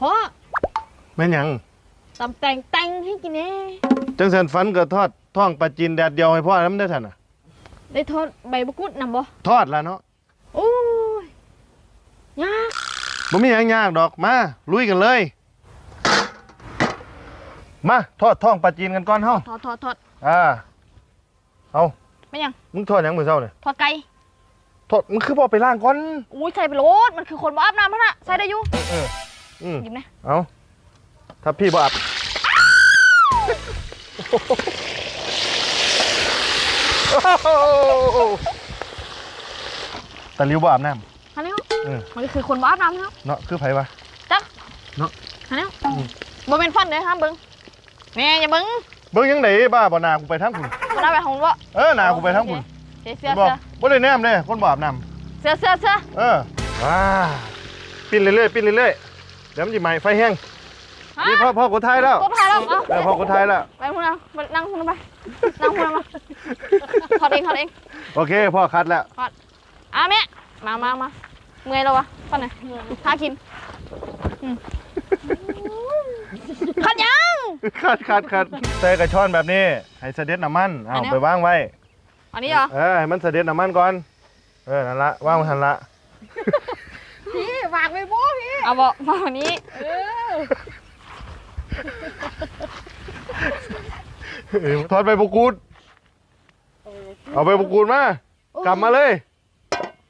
พ่อแม่นหยังตำแต่งแต่งให้กินแน่จังสันฝันก็ทอดท่องปลาจีนแดดเดียวให้พ่อน้ำได้ทันน่ะ ได้ทอดใบมะกรูดนำบ่ทอดแล้วเนาะโอ้ยยากบ่มีหยังยากดอกมาลุยกันเลย มาทอดท่องปลาจีนกันก่อนเฮาทอดทอดทอดอ่าเอาไม่ยังมึงทอดหยังมื้อเช้าเนี่ยทอดไก่ทอดมึงคือบ่ไปล้างก่อน อุ้ยใส่ไปโลดมันคือคนบ่อาบน้ำพะน่ะใส่ได้อยู่เออ อืมหยิบนะเอาถ้าพี่บ่อาบตะลิวบ่อาบน้ฮันนี่อืมมันคือคนบ่อาบน้ำเนาะำเนาะคือไผวะจักเนาะฮันนี่อืมบ่เป็นฟันเด้อห้ามเบิ่งแม่อย่าเบิ่งเบิ่งยังไงบ้าบ่นากูไปทางคุณบ่ได้ไปของบ่เออนากูไปทางคุณเสื้อเสื้อบอกเสื้อบ่ได้แนมเด้คนบ่อาบน้เสื้อเสื้อเสื้อำเออว้าปิ้นเรื่อยๆปิ้นเรื่อยๆ เดี๋ยวมันสิไหม้ไฟแห้งฮะนี่พ่อพ่อกูทายแล้วตัวพายแล้วเอาเออพ่อกูทายแล้ว ไปพุ่นนะไปนั่งพุ่นนะไปนั่งพุ่นนะมาถอดเองถอดเองโอเคพ่อคัดแล้ว อะแม่มามามาเมื่อยแล้ววะฟันไหนหากินอืมขัดยัง คัดคัดคัดใส่กระชอนแบบนี้ ให้เสด็จน้ำมันอัเอานเนี้ย ไปวางไว้ อันนี้เหรอ เออให้มันเสด็จน้ำมันก่อน เออนั่นละว่างไว้หันละ พี่ฝากไปโบ้พี่เอาบอกมาวันนี้เออเออทอดใบบุกูด เอาใบบุกูดมา กลับมาเลย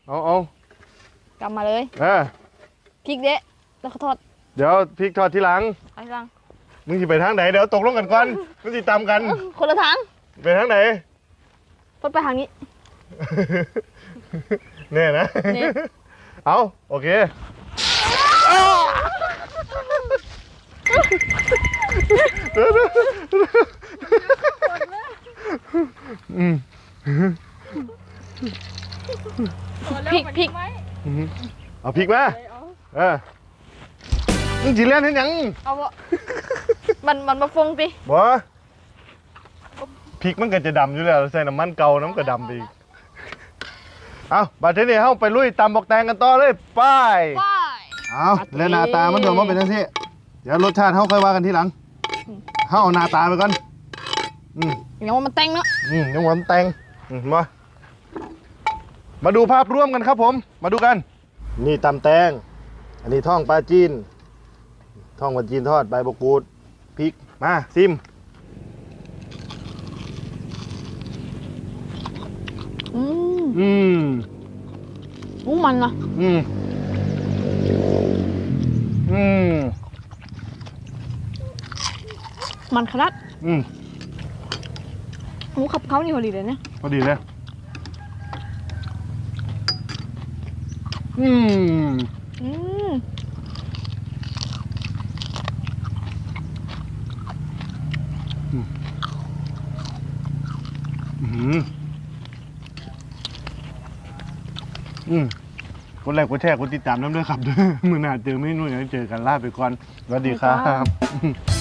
เอาเอากลับมาเลยเออพริกเดะแล้วก็ทอดเดี๋ยวพริกทอดทีหลังไปลังมึงสิไปทางไหนเดี๋ยวตกลงกันก่อน มึงสิตามกัน คนละทางไปทางไหน พดไปทางนี้เนี่ยนะเนี่ย เอาโอเคอืมพริกพริกไหมอืมเอาพริกมาเอาเออมึงจีเล่นเห็นหยังเอาบ่มันมันมาฟงติบ่พริกมันก็จะดำอยู่แล้วใส่น้ำมันเก่าน้ำก็ดำไปอีก เอาบัดเทนี้เฮาไปลุยตำบอกแตงกันต่อเลยไปไปเอาแล้วหน้าตามันโดนมาเป็นจังซี่เดี๋ยวรสชาติเฮาค่อยว่ากันทีหลังเฮาเอาหน้าตาไปก่อนอืมอย่างว่ามันแต่งเนาะอืมยังหวานแตงอืมมามาดูภาพร่วมกันครับผม มาดูกัน นี่ตำแตง อันนี้ท่องปลาจีนท่องปลาจีนทอดใบบกูดพริกมาซิม อืม อืม อู้มันนะอืม อืม มันขนาดอืม หมูขับเขานี่พอดีเลยเนี่ยพอดีเลย อืม อืมอืม อืมกดไลค์กดแชร์กดติดตามน้ำด้วยครับเด้อมือหน้าเจอไม่นู่นอย่างนี้เจอกันลาไปก่อนสวัสดีครับ